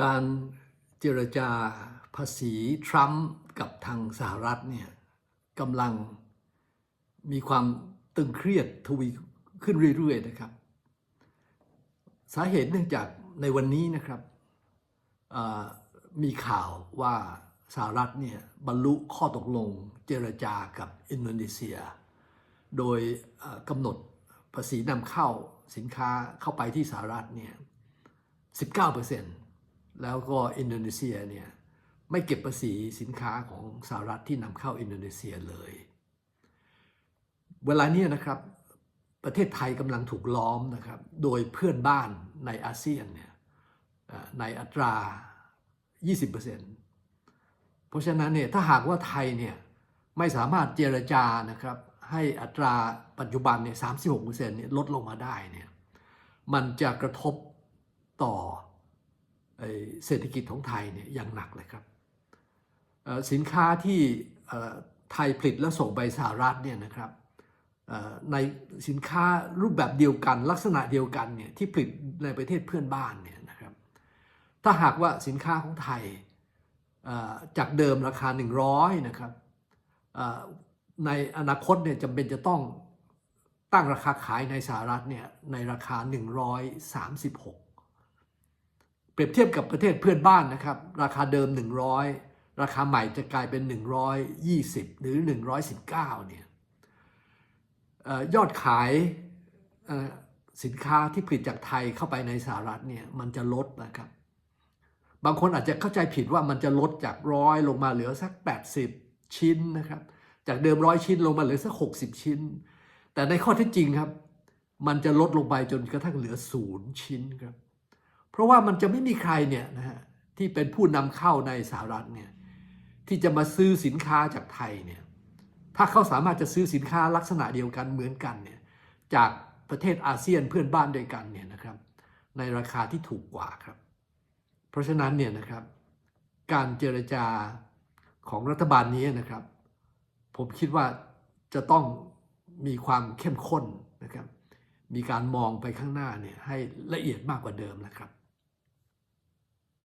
การเจรจาภาษีทรัมป์กับทางสหรัฐเนี่ยกำลังมีความตึงเครียดทวีขึ้นเรื่อยๆนะครับ สาเหตุเนื่องจากในวันนี้นะครับมีข่าวว่าสหรัฐเนี่ยบรรลุข้อตกลงเจรจากับอินโดนีเซีย โดยกำหนดภาษีนำเข้าสินค้าเข้าไปที่สหรัฐเนี่ย19% แล้วก็อินโดนีเซียเนี่ยไม่เก็บภาษีสินค้าของสหรัฐที่นำเข้าอินโดนีเซียเลย เวลาเนี้นะครับประเทศไทยกำลังถูกล้อมนะครับโดยเพื่อนบ้านในอาเซียนเนี่ยในอัตรา 20%เพราะฉะนั้นเนี่ยถ้าหากว่าไทยเนี่ยไม่สามารถเจรจานะครับให้อัตราปัจจุบันเนี่ย36%เนี่ยลดลงมาได้เนี่ยมันจะกระทบต่อ เศรษฐกิจของไทยเนี่ยอย่างหนักเลยครับสินค้าที่ไทยผลิตและส่งไปสหรัฐเนี่ยนะครับในสินค้ารูปแบบเดียวกัน ลักษณะเดียวกันเนี่ยที่ผลิตในประเทศเพื่อนบ้านเนี่ยนะครับถ้าหากว่าสินค้าของไทยจากเดิมราคา 100นะครับในอนาคตเนี่ยจำเป็นจะต้องตั้งราคาขายในสหรัฐเนี่ยในราคา 136 เปรียบเทียบกับประเทศเพื่อนบ้านนะครับ ราคาเดิม 100 ราคาใหม่จะกลายเป็น 120 หรือ 119 เนี่ยเอ่อยอดขายสินค้าที่ผลิตจากไทยเข้าไปในสหรัฐเนี่ยมันจะลดนะครับ บางคนอาจจะเข้าใจผิดว่ามันจะลดจากร้อยลงมาเหลือสัก 80 ชิ้นนะครับ จากเดิมร้อยชิ้นลงมาเหลือสัก 60 ชิ้น แต่ในข้อเท็จจริงครับ มันจะลดลงไปจนกระทั่งเหลือศูนย์ชิ้นครับ เพราะว่ามันจะไม่มีใครเนี่ยนะฮะที่เป็นผู้นำเข้าในสหรัฐเนี่ยที่จะมาซื้อสินค้าจากไทยเนี่ยถ้าเขาสามารถจะซื้อสินค้าลักษณะเดียวกันเหมือนกันเนี่ยจากประเทศอาเซียนเพื่อนบ้านด้วยกันเนี่ยนะครับ ในราคาที่ถูกกว่าครับ เพราะฉะนั้นเนี่ยนะครับการเจรจาของรัฐบาลนี้นะครับ ผมคิดว่าจะต้องมีความเข้มข้นนะครับ มีการมองไปข้างหน้าเนี่ยให้ละเอียดมากกว่าเดิมนะครับ